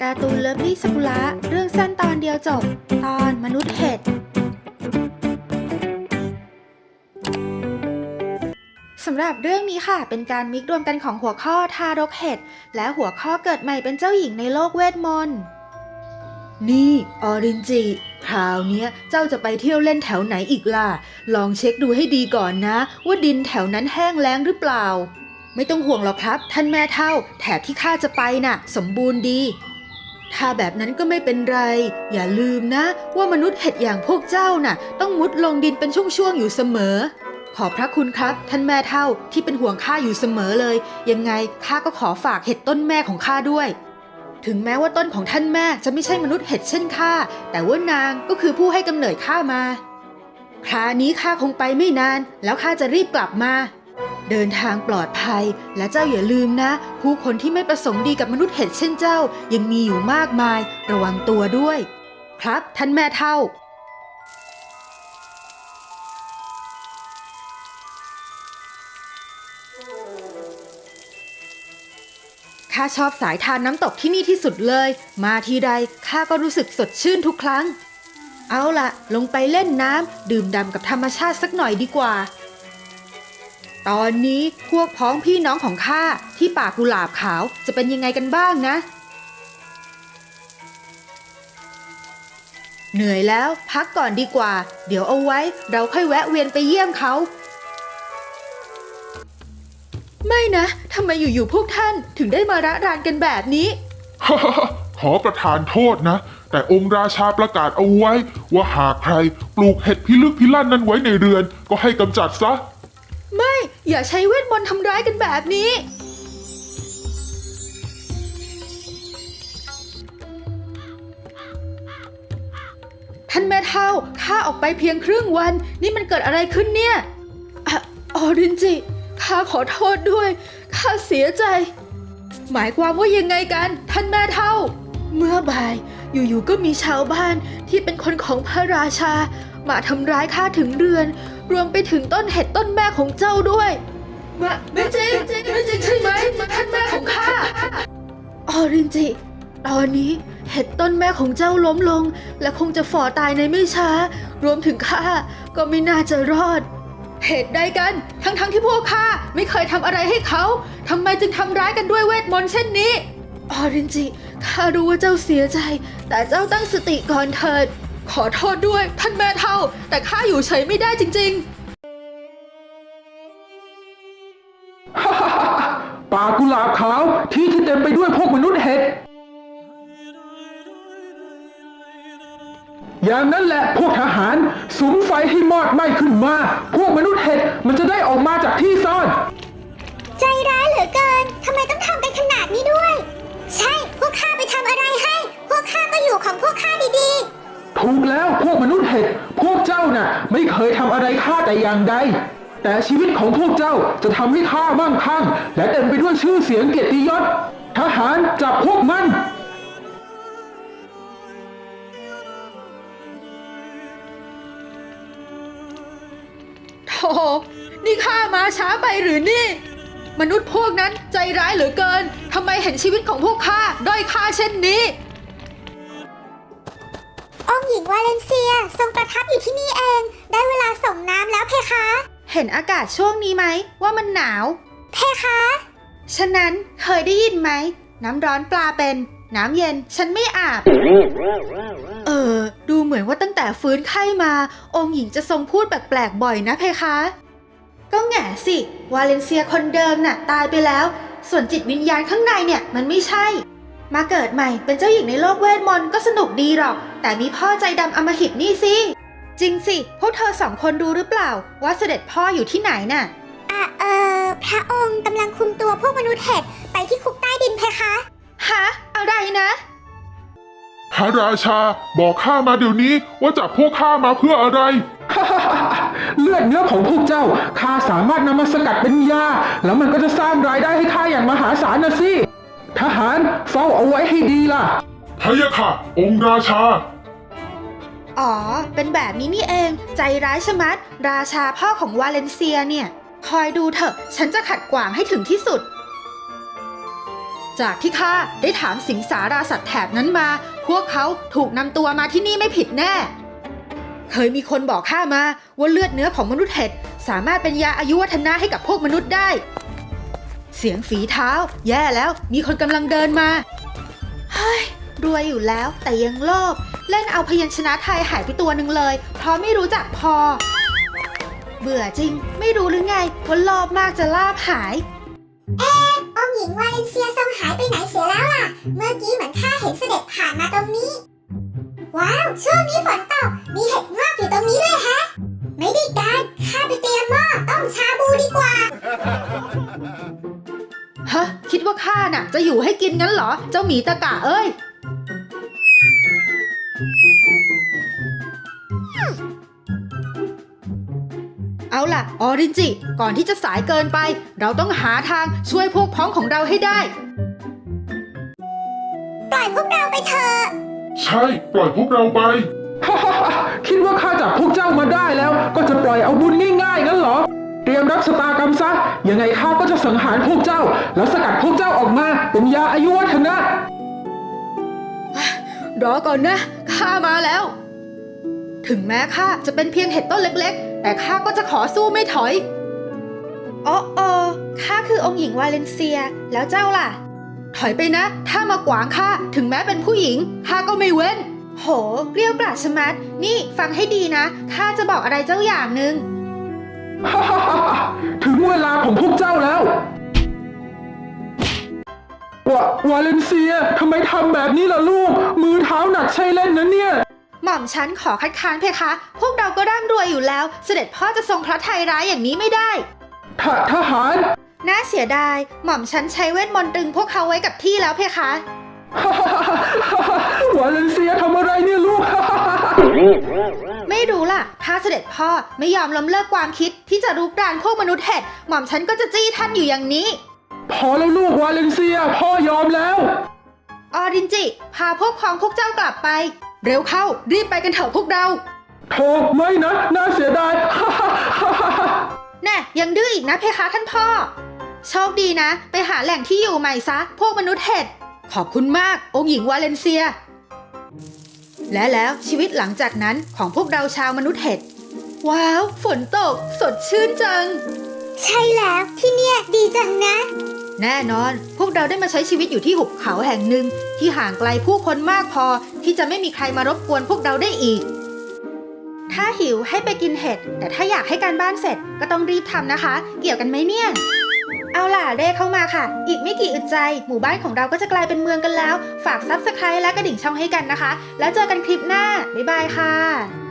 การ์ตูนเลิฟลี่สกุละเรื่องสั้นตอนเดียวจบ ตอนมนุษย์เห็ดสำหรับเรื่องนี้ค่ะ เป็นการมิกรวมกันของหัวข้อทารกเห็ด และหัวข้อเกิดใหม่เป็นเจ้าหญิงในโลกเวทมนต์นี่ ออรินจิคราวเนี้ยเจ้าจะไปเที่ยวเล่นแถวไหนอีกล่ะ ลองเช็คดูให้ดีก่อนนะ ว่าดินแถวนั้นแห้งแล้งหรือเปล่า ไม่ต้องห่วงหรอกครับ ท่านแม่เท่า แถบที่ข้าจะไปน่ะ สมบูรณ์ดี ถ้าแบบนั้นก็ไม่เป็นไร อย่าลืมนะ ว่ามนุษย์เห็ดอย่างพวกเจ้าน่ะ ต้องมุดลงดินเป็นช่วงๆอยู่เสมอ ขอบพระคุณครับ ท่านแม่เท่าที่เป็นห่วงข้าอยู่เสมอเลย ยังไงข้าก็ขอฝากเห็ดต้นแม่ของข้าด้วยถึงแม้ว่าต้นของท่านแม่จะไม่ใช่มนุษย์เห็ดเช่นข้า แต่ว่านางก็คือผู้ให้กำเนิดข้ามา ครานี้ข้าคงไปไม่นาน แล้วข้าจะรีบกลับมา เดินทางปลอดภัย และเจ้าอย่าลืมนะ ผู้คนที่ไม่ประสงค์ดีกับมนุษย์เห็ดเช่นเจ้า ยังมีอยู่มากมาย ระวังตัวด้วย ครับท่านแม่เท่าข้าชอบสายทานน้ำตกที่นี่ที่สุดเลย มาทีใดข้าก็รู้สึกสดชื่นทุกครั้ง เอาล่ะลงไปเล่นน้ำดื่มด่ำกับธรรมชาติสักหน่อยดีกว่า ตอนนี้พวกพ้องพี่น้องของข้าที่ป่ากุหลาบขาวจะเป็นยังไงกันบ้างนะ เหนื่อยแล้วพักก่อนดีกว่า เดี๋ยวเอาไว้เราค่อยแวะเวียนไปเยี่ยมเขา ไม่นะทำไมอยู่ๆพวกท่านถึงได้มาระรานกันแบบนี้ขอประทานโทษนะ แต่องค์ราชาประกาศเอาไว้ ว่าหากใครปลูกเห็ดพิลึกพิลั่นนั้นไว้ในเรือน ก็ให้กำจัดซะไม่ อย่าใช้เวทมนต์ทำร้ายกันแบบนี้ ท่านแม่เท่าข้าออกไปเพียงครึ่งวัน นี่มันเกิดอะไรขึ้นเนี่ยอะออรินจิข้าขอโทษด้วย ข้าเสียใจ หมายความว่ายังไงกัน ท่านแม่เท่า เมื่อบ่าย อยู่ๆก็มีชาวบ้านที่เป็นคนของพระราชา มาทำร้ายข้าถึงเรือน รวมไปถึงต้นเห็ดต้นแม่ของเจ้าด้วยมาไม่จริงไม่จริงใช่ไหมท่านแม่ของข้าออรินจิ ตอนนี้เห็ดต้นแม่ของเจ้าล้มลง และคงจะฝ่อตายในไม่ช้า รวมถึงข้าก็ไม่น่าจะรอด เหตุใดกัน ทั้งๆทที่พวกข้าไม่เคยทำอะไรให้เขาทำไมจึงทำร้ายกันด้วยเวทมนต์เช่นนี้ออรินจิข้ารู้ว่าเจ้าเสียใจ แต่เจ้าตั้งสติก่อนเถิด ขอโทษด้วยท่านแม่เท่า แต่ข้าอยู่เฉยไม่ได้จริง ป่ากุหลาบขาวที่ที่เต็มไปด้วยพวกมนุษย์เห็ด อย่างนั้นแหละพวกทหารสุมไฟให้มอดไหม้ขึ้นมา พวกมนุษย์เห็ดมันจะได้ออกมาจากที่ซ่อน ใจร้ายเหลือเกิน ทำไมต้องทำกันขนาดนี้ด้วย ใช่ พวกข้าไปทำอะไรให้ พวกข้าก็อยู่ของพวกข้าดี ถูกแล้วพวกมนุษย์เห็ดพวกเจ้าน่ะ ไม่เคยทำอะไรข้าแต่อย่างใด แต่ชีวิตของพวกเจ้าจะทำให้ข้ามั่งคั่ง และเต็มไปด้วยชื่อเสียงเกียรติยศทหารจับพวกมันโธ่นี่ข้ามาช้าไปหรือนี่ มนุษย์พวกนั้นใจร้ายเหลือเกินทำไมเห็นชีวิตของพวกข้าด้อยค่าเช่นนี้ องค์หญิงวาเลนเซีย ทรงประทับอยู่ที่นี่เอง ได้เวลาส่งน้ำแล้วเพคะ เห็นอากาศช่วงนี้ไหมว่ามันหนาว เพคะ ฉะนั้นเคยได้ยินไหม น้ำร้อนปลาเป็น น้ำเย็นฉันไม่อาบ เออ ดูเหมือนว่าตั้งแต่ฟื้นไข้มา องค์หญิงจะทรงพูดแปลกๆบ่อยนะเพคะ ก็แง่สิ วาเลนเซียคนเดิมน่ะตายไปแล้ว ส่วนจิตวิญญาณข้างในเนี่ยมันไม่ใช่ มาเกิดใหม่เป็นเจ้าหญิงในโลกเวทมนต์ก็สนุกดีหรอก แต่มีพ่อใจดำอำมหิตนี่สิ จริงสิ พวกเธอสองคนรู้หรือเปล่า ว่าเสด็จพ่ออยู่ที่ไหนน่ะ อะเออพระองค์กำลังคุมตัวพวกมนุษย์เห็ดไปที่คุกใต้ดินเพคะ ฮะ อะไรนะ พระราชาบอกข้ามาเดี๋ยวนี้ว่าจับพวกข้ามาเพื่ออะไร เลือดเนื้อของพวกเจ้าข้าสามารถนำมาสกัดเป็นยา แล้วมันก็จะสร้างรายได้ให้ข้าอย่างมหาศาลนะสิ ทหารเฝ้าเอาไว้ให้ดีล่ะพะยะค่ะ องค์ราชา อ๋อ เป็นแบบนี้นี่เอง ใจร้ายชะมัด ราชาพ่อของวาเลนเซียเนี่ย คอยดูเถอะ ฉันจะขัดขวางให้ถึงที่สุด จากที่ข้าได้ถามสิงสาราสัตว์แถบนั้นมา พวกเขาถูกนำตัวมาที่นี่ไม่ผิดแน่ เคยมีคนบอกข้ามาว่าเลือดเนื้อของมนุษย์เห็ดสามารถเป็นยาอายุวัฒนะให้กับพวกมนุษย์ได้ เสียงฝีเท้า แย่แล้ว มีคนกำลังเดินมาเฮ้ยรวยอยู่แล้วแต่ยังโลภเล่นเอาพยัญชนะไทยหายไปตัวหนึ่งเลย เพราะไม่รู้จักพอ เบื่อจริง ไม่รู้หรือไงว่าโลภมากจะลาบหาย เองค์หญิงวาเลนเซียทรงหายไปไหนเสียแล้วล่ะ เมื่อกี้เหมือนข้าเห็นเสด็จผ่านมาตรงนี้ ว้าวช่วงนี้ฝนตกมีเหะคิดว่าข้าน่ะ จะอยู่ให้กินงั้นเหรอ เจ้าหมีตะกะเอ้ย เอาล่ะ ออรินจิ ก่อนที่จะสายเกินไป เราต้องหาทางช่วยพวกพ้องของเราให้ได้ ปล่อยพวกเราไปเถอะ ใช่ ปล่อยพวกเราไป คิดว่าข้าจับ ชะตากรรมซะ ยังไงข้าก็จะสังหารพวกเจ้า แล้วสกัดพวกเจ้าออกมาเป็นยาอายุวัฒนะ รอก่อนนะ ข้ามาแล้ว ถึงแม้ข้าจะเป็นเพียงเห็ดต้นเล็ก ๆ แต่ข้าก็จะขอสู้ไม่ถอยอ๋อออข้าคือองค์หญิงวาเลนเซีย แล้วเจ้าล่ะ ถอยไปนะ ถ้ามากวางข้า ถึงแม้เป็นผู้หญิง ข้าก็ไม่เว้น โหเกลี้ยวกล่อมชะมัด นี่ฟังให้ดีนะ ข้าจะบอกอะไรเจ้าอย่างหนึ่ง ถึงเวลาของพวกเจ้าแล้ววาวาเลนเซียทำไมทำแบบนี้ล่ะลูก มือเท้าหนักใช่เล่นนะเนี่ย หม่อมฉันขอคัดค้านเพคะ พวกเราก็ร่ำรวยอยู่แล้ว เสด็จพ่อจะทรงพระทัยร้ายอย่างนี้ไม่ได้ทะทหาร น่าเสียดาย หม่อมฉันใช้เวทมนต์ตรึงพวกเขาไว้กับที่แล้วเพคะ วาเลนเซียทำอะไรเนี่ยลูก ไม่รู้ล่ะ ถ้าเสด็จพ่อไม่ยอมล้มเลิกความคิดที่จะรุกรานพวกมนุษย์เห็ดหม่อมฉันก็จะจี้ท่านอยู่อย่างนี้ พอแล้วลูกวาเลนเซีย พ่อยอมแล้ว ออรินจิ พาพวกพ้องพวกเจ้ากลับไป เร็วเข้า รีบไปกันเถอะพวกเราโธ่ไม่นะ น่าเสียดาย แน่ยังดื้ออีกนะเพคะท่านพ่อ โชคดีนะ ไปหาแหล่งที่อยู่ใหม่ซะ พวกมนุษย์เห็ด ขอบคุณมาก องค์หญิงวาเลนเซีย และแล้วชีวิตหลังจากนั้นของพวกเราชาวมนุษย์เห็ด ว้าว ฝนตก สดชื่นจัง ใช่แล้วที่เนี่ยดีจังนะ แน่นอน พวกเราได้มาใช้ชีวิตอยู่ที่หุบเขาแห่งหนึ่ง ที่ห่างไกลผู้คนมากพอ ที่จะไม่มีใครมารบกวนพวกเราได้อีก ถ้าหิวให้ไปกินเห็ด แต่ถ้าอยากให้การบ้านเสร็จก็ต้องรีบทำนะคะ เกี่ยวกันไหมเนี่ย เอาล่ะเร่เข้ามาค่ะ อีกไม่กี่อึดใจ หมู่บ้านของเราก็จะกลายเป็นเมืองกันแล้ว ฝากซับสไครต์และกระดิ่งช่องให้กันนะคะ แล้วเจอกันคลิปหน้า บ๊ายบายค่ะ